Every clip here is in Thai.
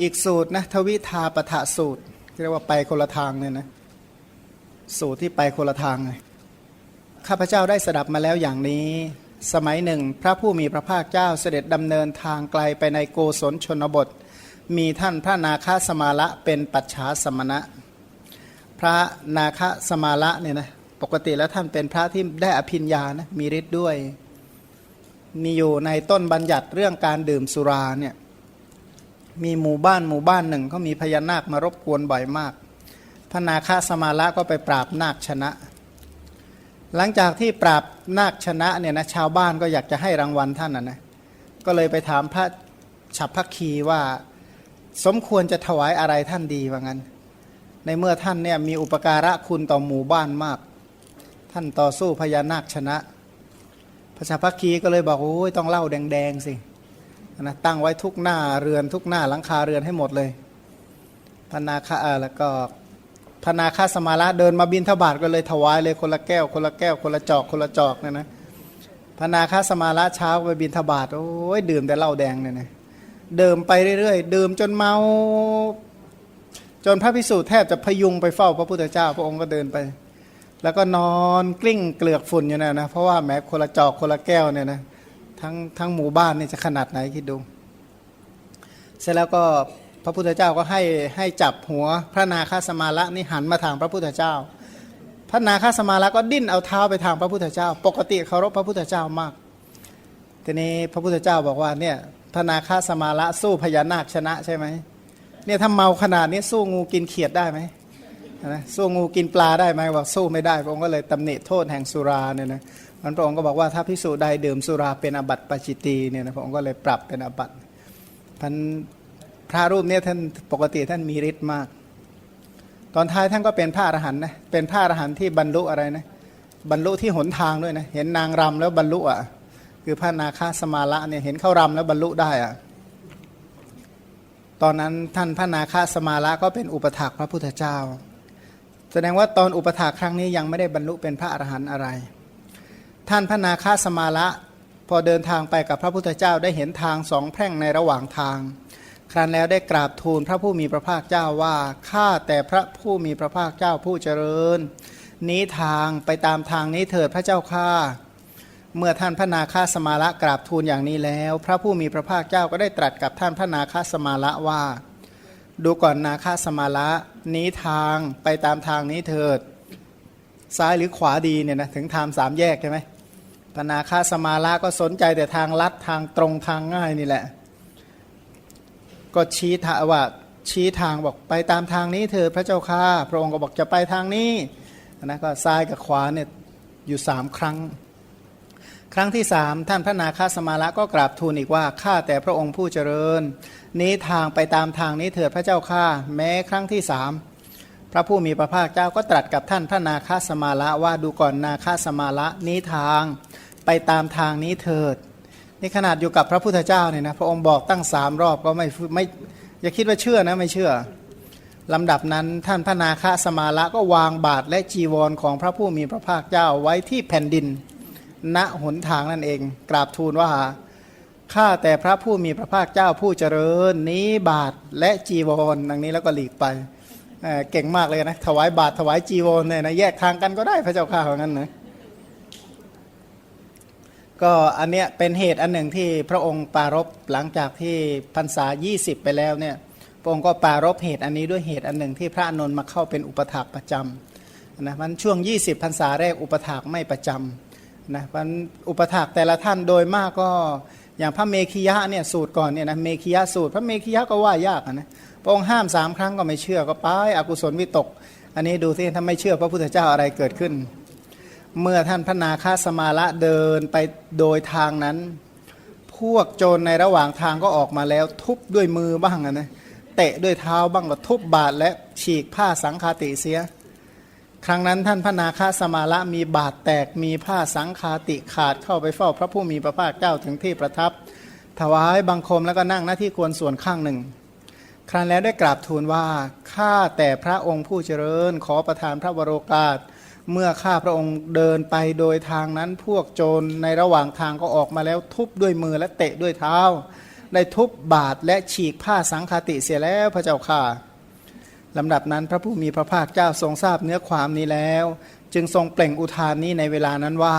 อีกสูตรนะทวิทาปะทะสูตรเรียกว่าไปคนละทางเนี่ยนะสูตรที่ไปคนละทางเลยข้าพเจ้าได้สดับมาแล้วอย่างนี้ สมัยหนึ่ง พระผู้มีพระภาคเจ้าเสด็จดำเนินทางไกลไปในโกศลชนบท มีท่านพระนาคสมาละเป็นปัจฉาสมณะ พระนาคสมาละเนี่ยนะปกติแล้วท่านเป็นพระที่ได้อภิญญานะมีฤทธิ์ด้วย มีอยู่ในต้นบัญญัติเรื่องการดื่มสุราเนี่ย มีหมู่บ้านหมู่บ้านหนึ่ง ก็มีพญานาคมารบกวนบ่อยมาก พระนาคสมาละก็ไปปราบนาคชนะ หลังจากที่ปราบนาคชนะเนี่ยนะชาวบ้านก็อยากจะให้รางวัลท่านนะนะก็เลยไปถามพระฉับพักคีว่าสมควรจะถวายอะไรท่านดีว่างั้น ในเมื่อท่านเนี่ยมีอุปการะคุณต่อหมู่บ้านมาก ท่านต่อสู้พญานาคชนะพระชาพักคีก็เลยบอกโอ้ยต้องเล่าแดงๆสิ นะตั้งไว้ทุกหน้าเรือนทุกหน้าหลังคาเรือนให้หมดเลยพนาคาแล้วก็พนาคาสมาระเดินมาบินทบาทก็เลยถวายเลยคนละแก้ว คนละแก้ว คนละจอก คนละจอกเนี่ยนะพนาคาสมาระเช้าไปบินทบาทโอ้ยดื่มแต่เหล้าแดงเนี่ยนะดื่มไปเรื่อยๆ ดื่มจนเมา จนพระพิสุแทบจะพยุงไปเฝ้าพระพุทธเจ้าพระองค์ก็เดินไป แล้วก็นอนกลิ้งเกลือกฝุ่นอยู่นะนะเพราะว่าแม้คนละจอกคนละแก้วเนี่ยนะ ทั้งทั้งหมู่บ้านนี่จะขนาดไหนคิดดู เสร็จแล้วก็พระพุทธเจ้าก็ให้ให้จับหัวพระนาคาสมาละนี่หันมาทางพระพุทธเจ้า พระนาคาสมาละก็ดิ้นเอาเท้าไปทางพระพุทธเจ้า ปกติเคารพพระพุทธเจ้ามากทีนี้พระพุทธเจ้าบอกว่าเนี่ยพระนาคาสมาละสู้พญานาคชนะใช่ไหมเนี่ยถ้าเมาขนาดนี้สู้งูกินเขียดได้ไหม นะสู้งูกินปลาได้ไหมบอกสู้ไม่ได้พระองค์ก็เลยตำหนิโทษแห่งสุราเนี่ยนะมันพระองค์ก็บอกว่าถ้าพิสูจใดดื่มสุราเป็นอบัติปจิตีเนี่ยนะพระองค์ก็เลยปรับเป็นอบัติพันพระรูปเนี่ยท่านปกติท่านมีฤทธิ์มาก ตอนท้ายท่านก็เป็นพระอรหันต์นะเป็นพระอรหันต์ที่บรรลุอะไรนะบรรลุที่หนทางด้วยนะเห็นนางรำแล้วบรรลุอะคือพระนาคาสมาละเนี่ยเห็นเข้ารำแล้วบรรลุได้อะตอนนั้นท่านพระนาคาสมาละก็เป็นอุปถากพระพุทธเจ้า แสดงว่าตอนอุปถาครั้งนี้ยังไม่ได้บรรลุเป็นพระอรหันต์อะไร ท่านพระนาคาสมาละพอเดินทางไปกับพระพุทธเจ้าได้เห็นทางสองแพร่งในระหว่างทาง ครั้นแล้วได้กราบทูลพระผู้มีพระภาคเจ้าว่าข้าแต่พระผู้มีพระภาคเจ้าผู้เจริญ นี้ทางไปตามทางนี้เถิดพระเจ้าข้าเมื่อท่านพระนาคาสมาละกราบทูลอย่างนี้แล้ว พระผู้มีพระภาคเจ้าก็ได้ตรัสกับท่านพระนาคาสมาละว่า ดูก่อนนาคาสมาละนี้ทางไปตามทางนี้เถิด ซ้ายหรือขวาดีเนี่ยนะถึงทางสามแยกใช่ไหมพนาคาสมาละก็สนใจแต่ทางลัดทางตรงทางง่ายนี่แหละ ก็ชี้ทางว่าชี้ทางบอกไปตามทางนี้เถิดพระเจ้าข้าพระองค์ก็บอกจะไปทางนี้นะก็ซ้ายกับขวาเนี่ยอยู่สามครั้ง ครั้งที่สามท่านพระนาคาสมาละก็กราบทูลอีกว่าข้าแต่พระองค์ผู้เจริญ นี้ทางไปตามทางนี้เถิดพระเจ้าข้าแม้ครั้งที่สามพระผู้มีพระภาคเจ้าก็ตรัสกับท่านพระนาคาสมาละว่าดูก่อนนาคาสมาละนี้ทางไปตามทางนี้เถิดนี่ขนาดอยู่กับพระพุทธเจ้าเนี่ยนะพระองค์บอกตั้งสามรอบก็ไม่ไม่อย่าคิดว่าเชื่อนะไม่เชื่อลำดับนั้นท่านพระนาคาสมาละก็วางบาทและจีวรของพระผู้มีพระภาคเจ้าไว้ที่แผ่นดิน ณหนทางนั่นเอง กราบทูลว่า ข้าแต่พระผู้มีพระภาคเจ้าผู้เจริญนี้บาทและจีวรดังนี้แล้วก็หลีกไปเเก่งมากเลยนะ ถวายบาทถวายจีวรเนี่ยนะแยกทางกันก็ได้พระเจ้าข้าของนั้นนะก็อันเนี้ยเป็นเหตุอันหนึ่งที่พระองค์ปรารบหลังจากที่พรรษา 20 ไปแล้วเนี่ยพระองค์ก็ปรารบเหตุอันนี้ด้วยเหตุอันหนึ่งที่พระอานนท์มาเข้าเป็นอุปถากประจำนะมันช่วง 20พรรษาแรกอุปถากไม่ประจำนะมันอุปถากแต่ละท่านโดยมากก็ อย่างพระเมขียะเนี่ยสูตรก่อนเนี่ยนะเมขียะสูตร พระเมขียะก็ว่ายากนะพระองค์ห้ามสามครั้งก็ไม่เชื่อก็ไปอกุศลวิตก อันนี้ดูสิถ้าไม่เชื่อพระพุทธเจ้าอะไรเกิดขึ้น เมื่อท่านพระนาคาสมาละเดินไปโดยทางนั้น พวกโจรในระหว่างทางก็ออกมาแล้ว ทุบด้วยมือบ้างนะเตะด้วยเท้าบ้างก็ทุบบาดและฉีกผ้าสังคาติเสีย ครั้งนั้นท่านพระนาคาสมาละมีบาดแตกมีผ้าสังคาติขาดเข้าไปเฝ้าพระผู้มีพระภาคเจ้าถึงที่ประทับ ถวายบังคมแล้วก็นั่งหน้าที่ควรส่วนข้างหนึ่ง ครั้นแล้วได้กราบทูลว่าข้าแต่พระองค์ผู้เจริญขอประทานพระวโรกาส เมื่อข้าพระองค์เดินไปโดยทางนั้นพวกโจรในระหว่างทางก็ออกมาแล้วทุบด้วยมือและเตะด้วยเท้า ได้ทุบบาทและฉีกผ้าสังคติเสียแล้วพระเจ้าค่ะ ลำดับนั้นพระผู้มีพระภาคเจ้าทรงทราบเนื้อความนี้แล้ว จึงทรงเปล่งอุทานนี้ในเวลานั้นว่า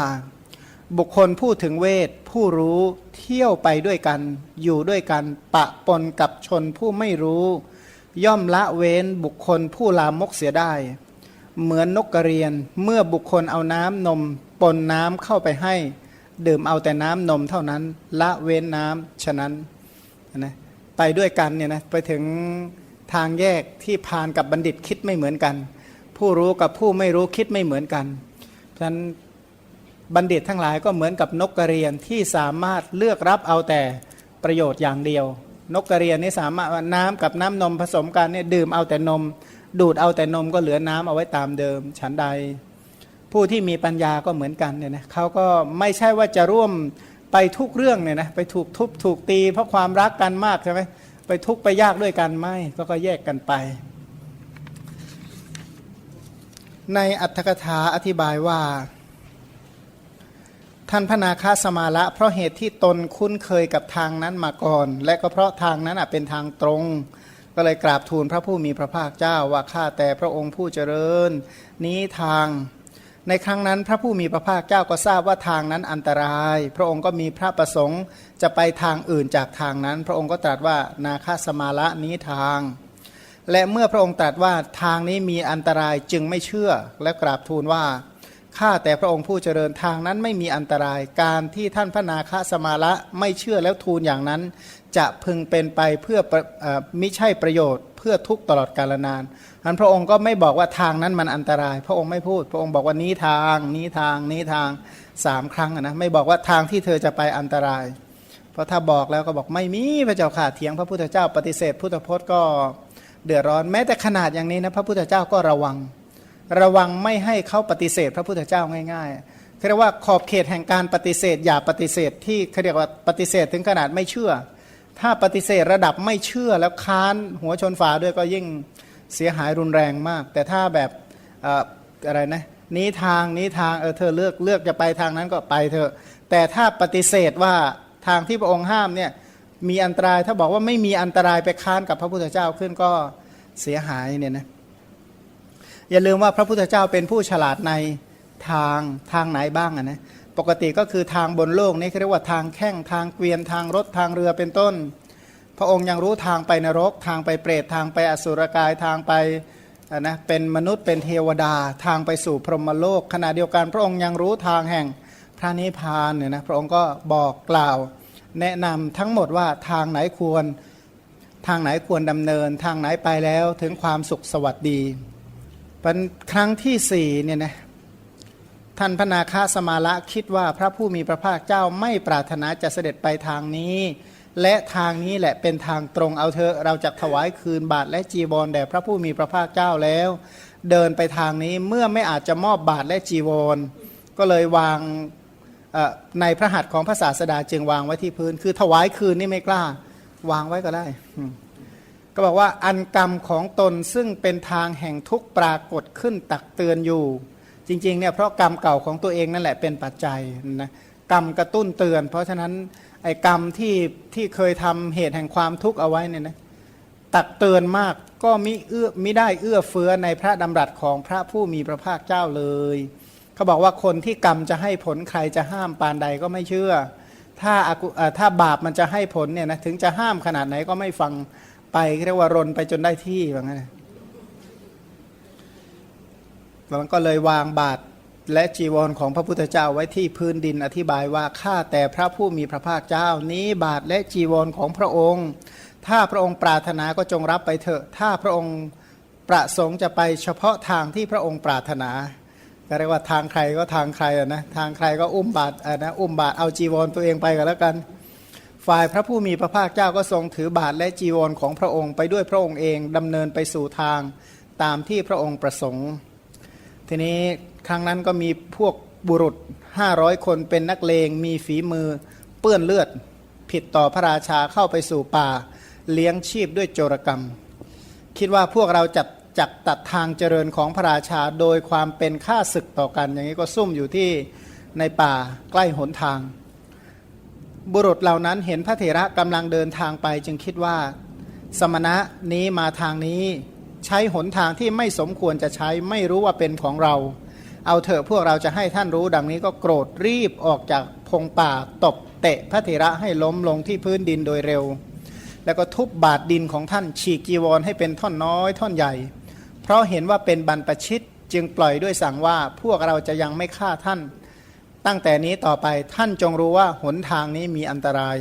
บุคคลพูดถึงเวทผู้รู้เที่ยวไปด้วยกัน อยู่ด้วยกันปะปนกับชนผู้ไม่รู้ ย่อมละเว้นบุคคลผู้ลามกเสียได้ เหมือนนกกระเรียนเมื่อบุคคลเอาน้ำนมปนน้ำเข้าไปให้ ดื่มเอาแต่น้ำนมเท่านั้น ละเว้นน้ำฉะนั้นนะไปด้วยกันเนี่ยนะไปถึง ทางแยกที่พานกับบัณฑิตคิดไม่เหมือนกัน ผู้รู้กับผู้ไม่รู้คิดไม่เหมือนกันฉะนั้นบัณฑิตทั้งหลายก็เหมือนกับนกกระเรียนที่สามารถเลือกรับเอาแต่ประโยชน์อย่างเดียว นกกระเรียนนี่สามารถน้ำกับน้ำนมผสมกันเนี่ยดื่มเอาแต่นม ดูดเอาแต่นมก็เหลือน้ำเอาไว้ตามเดิม ฉันใด ผู้ที่มีปัญญาก็เหมือนกันเนี่ยนะเขาก็ไม่ใช่ว่าจะร่วมไปทุกเรื่องเนี่ยนะไปถูกทุบถูกตีเพราะความรักกันมากใช่ไหม ไปทุกข์ไปยากด้วยกันไม่ก็ก็แยกกันไป ในอัตถกถาอธิบายว่า ท่านพระนาคาสมาละ เพราะเหตุที่ตนคุ้นเคยกับทางนั้นมาก่อน และก็เพราะทางนั้นอะเป็นทางตรง ก็เลยกราบทูลพระผู้มีพระภาคเจ้าว่าข้าแต่พระองค์ผู้เจริญ นี้ทาง ในครั้งนั้นพระผู้มีพระภาคเจ้าก็ทราบว่าทางนั้นอันตราย พระองค์ก็มีพระประสงค์จะไปทางอื่นจากทางนั้น พระองค์ก็ตรัสว่านาคาสมาละนี้ทาง และเมื่อพระองค์ตรัสว่าทางนี้มีอันตรายจึงไม่เชื่อและกราบทูลว่า ข้าแต่พระองค์ผู้เจริญทางนั้นไม่มีอันตรายการที่ท่านพระนาคาสมาละไม่เชื่อแล้วทูลอย่างนั้น จะพึงเป็นไปเพื่ออมิใช่ประโยชน์เพื่อทุกตลอดกาลนานอันพระองค์ก็ไม่บอกว่าทางนั้นมันอันตราย พระองค์ไม่พูด พระองค์บอกว่านี้ทางนี้ทางนี้ทางสามครั้งนะไม่บอกว่าทางที่เธอจะไปอันตราย เพราะถ้าบอกแล้วก็บอกไม่มีพระเจ้าข่าเถียงพระพุทธเจ้าปฏิเสธ พุทธพจน์ก็เดือดร้อนแม้แต่ขนาดอย่างนี้นะพระพุทธเจ้าก็ระวัง ระวังไม่ให้เขาปฏิเสธพระพุทธเจ้าง่ายๆเรียกว่าขอบเขตแห่งการปฏิเสธ อย่าปฏิเสธที่เขาเรียกว่าปฏิเสธถึงขนาดไม่เชื่อ ถ้าปฏิเสธระดับไม่เชื่อแล้วค้านหัวชนฝาด้วยก็ยิ่งเสียหายรุนแรงมาก แต่ถ้าแบบเอ่ออะไรนะนี้ทางนี้ทางเออเธอเลือกเลือกจะไปทางนั้นก็ไปเถอะ แต่ถ้าปฏิเสธว่าทางที่พระองค์ห้ามเนี่ยมีอันตรายถ้าบอกว่าไม่มีอันตรายไปค้านกับพระพุทธเจ้าขึ้นก็เสียหายเนี่ยนะ อย่าลืมว่าพระพุทธเจ้าเป็นผู้ฉลาดในทางทางไหนบ้างอะนะปกติก็คือทางบนโลกนี่เรียกว่าทางแข้งทางเกวียนทางรถทางเรือเป็นต้น พระองค์ยังรู้ทางไปนรก ทางไปเปรตทางไปอสุรกายทางไปอะนะเป็นมนุษย์เป็นเทวดาทางไปสู่พรหมโลก ขณะเดียวกันพระองค์ยังรู้ทางแห่งพระนิพพานเนี่ยนะพระองค์ก็บอกกล่าว แนะนำทั้งหมดว่าทางไหนควร ทางไหนควรดำเนิน ทางไหนไปแล้วถึงความสุขสวัสดี เป็นครั้งที่สี่เนี่ยนะท่านพระนาคาสมาละคิดว่าพระผู้มีพระภาคเจ้าไม่ปรารถนาจะเสด็จไปทางนี้ และทางนี้แหละเป็นทางตรงเอาเถอะเราจะถวายคืนบาทและจีวรแด่พระผู้มีพระภาคเจ้าแล้ว เดินไปทางนี้เมื่อไม่อาจจะมอบบาทและจีวร ก็เลยวางในพระหัตถ์ของพระศาสดาจึงวางไว้ที่พื้น คือถวายคืนนี่ไม่กล้า วางไว้ก็ได้ ก็บอกว่าอันกรรมของตนซึ่งเป็นทางแห่งทุกข์ปรากฏขึ้นตักเตือนอยู่ จริงๆเนี่ยเพราะกรรมเก่าของตัวเองนั่นแหละเป็นปัจจัยนะกรรมกระตุ้นเตือน เพราะฉะนั้นไอ้กรรมที่ที่เคยทำเหตุแห่งความทุกข์เอาไว้เนี่ยนะตักเตือนมากก็มิเอื้อมิได้เอื้อเฟื้อในพระดำรัสของพระผู้มีพระภาคเจ้าเลย เขาบอกว่าคนที่กรรมจะให้ผลใครจะห้ามปานใดก็ไม่เชื่อ ถ้าถ้าบาปมันจะให้ผลเนี่ยนะถึงจะห้ามขนาดไหนก็ไม่ฟัง ไปเรียกว่ารนไปจนได้ที่ว่างั้นนะมันก็เลยวางบาทและจีวรของพระพุทธเจ้าไว้ที่พื้นดินอธิบายว่าข้าแต่พระผู้มีพระภาคเจ้านี้บาทและจีวรของพระองค์ ถ้าพระองค์ปรารถนาก็จงรับไปเถอะ ถ้าพระองค์ประสงค์จะไปเฉพาะทางที่พระองค์ปรารถนาก็เรียกว่าทางใครก็ทางใครนะทางใครก็อุ้มบาทนะอุ้มบาทเอาจีวรตัวเองไปกันแล้วกัน ฝ่ายพระผู้มีพระภาคเจ้าก็ทรงถือบาทและจีวรของพระองค์ไปด้วยพระองค์เองดำเนินไปสู่ทางตามที่พระองค์ประสงค์ ทีนี้ครั้งนั้นก็มีพวกบุรุษ 500 คนเป็นนักเลงมีฝีมือเปื้อนเลือด ผิดต่อพระราชาเข้าไปสู่ป่า เลี้ยงชีพด้วยโจรกรรม คิดว่าพวกเราจัดจักตัดทางเจริญของพระราชาโดยความเป็นค่าศึกต่อกัน อย่างนี้ก็ซุ่มอยู่ที่ในป่าใกล้หนทาง บุรุษเหล่านั้นเห็นพระเถระกำลังเดินทางไป จึงคิดว่า สมณะนี้มาทางนี้ ใช้หนทางที่ไม่สมควรจะใช้ไม่รู้ว่าเป็นของเรา เอาเถอะพวกเราจะให้ท่านรู้ดังนี้ก็โกรธรีบออกจากพงป่าตบเตะพระเถระให้ล้มลงที่พื้นดินโดยเร็ว แล้วก็ทุบบาดดินของท่านฉีกจีวรให้เป็นท่อนน้อยท่อนใหญ่ เพราะเห็นว่าเป็นบรรปชิตจึงปล่อยด้วยสั่งว่าพวกเราจะยังไม่ฆ่าท่าน ตั้งแต่นี้ต่อไปท่านจงรู้ว่าหนทางนี้มีอันตราย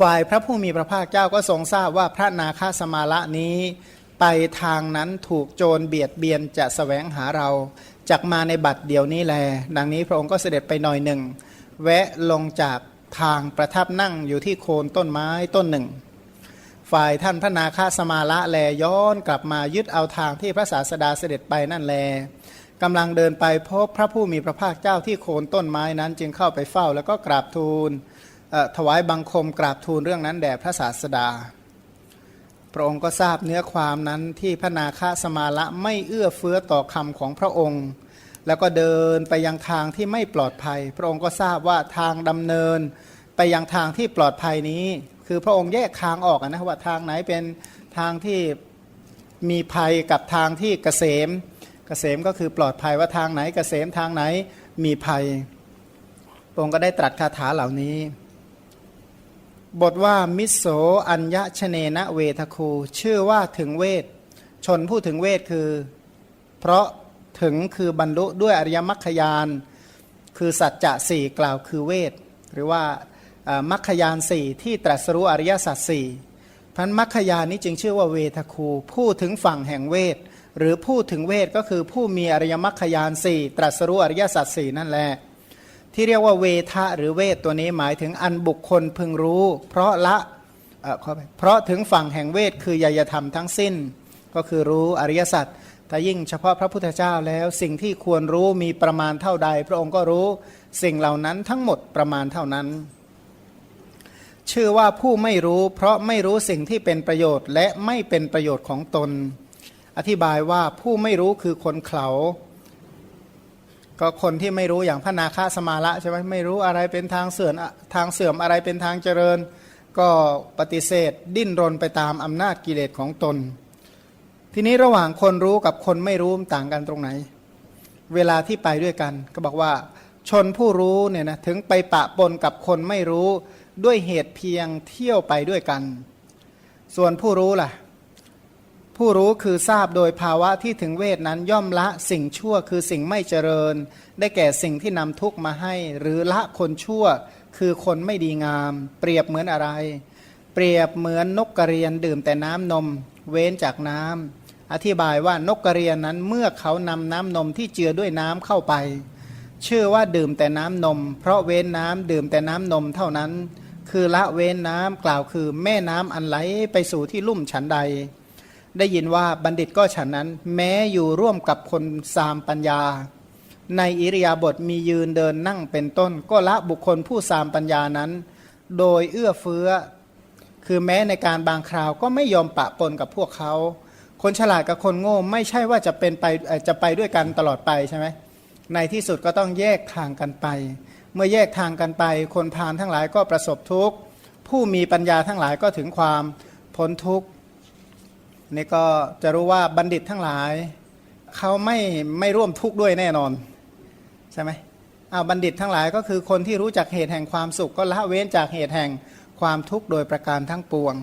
ฝ่ายพระผู้มีพระภาคเจ้าก็ทรงทราบว่าพระนาคาสมาละนี้ไปทางนั้นถูกโจรเบียดเบียนจะสแสวงหาเราจากมาในบัตรเดียวนี้แล ดังนี้พระองค์ก็เสด็จไปหน่อยหนึ่ง แวะลงจากทางประทับนั่งอยู่ที่โคนต้นไม้ต้นหนึ่ง ฝ่ายท่านพระนาคาสมาละแลย้อนกลับมายึดเอาทางที่พระศาสดาเสด็จไปนั่นแล กำลังเดินไปพบพระผู้มีพระภาคเจ้าที่โคนต้นไม้นั้น จึงเข้าไปเฝ้าแล้วก็กราบทูลถวายบังคมกราบทูลเรื่องนั้นแด่พระศาสดา พระองค์ก็ทราบเนื้อความนั้นที่พระนาคาสมาละไม่เอื้อเฟื้อต่อคำของพระองค์ แล้วก็เดินไปยังทางที่ไม่ปลอดภัย พระองค์ก็ทราบว่าทางดำเนินไปยังทางที่ปลอดภัยนี้ คือพระองค์แยกทางออกนะว่าทางไหนเป็นทางที่มีภัยกับทางที่เกษม เกษมก็คือปลอดภัยว่าทางไหนเกษมทางไหนมีภัยพระองค์ก็ได้ตรัสคาถาเหล่านี้ บทว่ามิโสอัญญชเนนะเวทคู ชื่อว่าถึงเวท ชนผู้ถึงเวทคือ เพราะถึงคือบรรลุด้วยอริยมรรคยาน คือสัจจะสี่กล่าวคือเวท หรือว่าอ่ามรรคยานสี่ที่ตรัสรู้อริยสัจสี่พันมรรคยานนี้จึงชื่อว่าเวทคู ผู้ถึงฝั่งแห่งเวท หรือผู้ถึงเวทก็คือผู้มีอริยมรรคยานสี่ตรัสรู้อริยสัจสี่นั่นแหละที่เรียกว่าเวทะหรือเวทตัวนี้หมายถึงอันบุคคลพึงรู้ เพราะละเเพราะถึงฝั่งแห่งเวทคือยยธรรมทั้งสิ้น ก็คือรู้อริยสัจแต่ยิ่งเฉพาะพระพุทธเจ้าแล้วสิ่งที่ควรรู้มีประมาณเท่าใด พระองค์ก็รู้สิ่งเหล่านั้นทั้งหมดประมาณเท่านั้น ชื่อว่าผู้ไม่รู้ เพราะไม่รู้สิ่งที่เป็นประโยชน์และไม่เป็นประโยชน์ของตน อธิบายว่าผู้ไม่รู้คือคนเขาก็คนที่ไม่รู้อย่างพระนาคาสมาละใช่ไหมไม่รู้อะไรเป็นทางเสื่อมทางเสื่อมอะไรเป็นทางเจริญ ก็ปฏิเสธ ดิ้นรนไปตามอำนาจกิเลสของตน ทีนี้ระหว่างคนรู้กับคนไม่รู้ต่างกันตรงไหน เวลาที่ไปด้วยกัน ก็บอกว่า ชนผู้รู้เนี่ยนะถึงไปปะปนกับคนไม่รู้ด้วยเหตุเพียงเที่ยวไปด้วยกัน ส่วนผู้รู้ล่ะ ผู้รู้คือทราบโดยภาวะที่ถึงเวทนั้นย่อมละสิ่งชั่วคือสิ่งไม่เจริญ ได้แก่สิ่งที่นำทุกข์มาให้ หรือละคนชั่วคือคนไม่ดีงาม เปรียบเหมือนอะไร เปรียบเหมือนนกกระเรียนดื่มแต่น้ำนม เว้นจากน้ำอธิบายว่านกกระเรียนนั้นเมื่อเขานำน้ำนมที่เจือด้วยน้ำเข้าไป ชื่อว่าดื่มแต่น้ำนม เพราะเว้นน้ำดื่มแต่น้ำนมเท่านั้น คือละเว้นน้ำกล่าวคือแม่น้ำอันไหลไปสู่ที่ลุ่มฉันใด ได้ยินว่าบัณฑิตก็ฉันนั้น แม้อยู่ร่วมกับคนสามปัญญา ในอิริยาบถมียืนเดินนั่งเป็นต้น ก็ละบุคคลผู้สามปัญญานั้น โดยเอื้อเฟื้อ คือแม้ในการบางคราวก็ไม่ยอมปะปนกับพวกเขา คนฉลาดกับคนโง่ไม่ใช่ว่าจะเป็นไปจะไปด้วยกันตลอดไปใช่ไหมในที่สุดก็ต้องแยกทางกันไป เมื่อแยกทางกันไป คนพาลทั้งหลายก็ประสบทุกข์ ผู้มีปัญญาทั้งหลายก็ถึงความพ้นทุกข์ นี่ก็จะรู้ว่าบัณฑิตทั้งหลายเขาไม่ไม่ร่วมทุกข์ด้วยแน่นอนใช่ไหมอ้าวบัณฑิตทั้งหลายก็คือคนที่รู้จักเหตุแห่งความสุขก็ละเว้นจากเหตุแห่งความทุกข์โดยประการทั้งปวง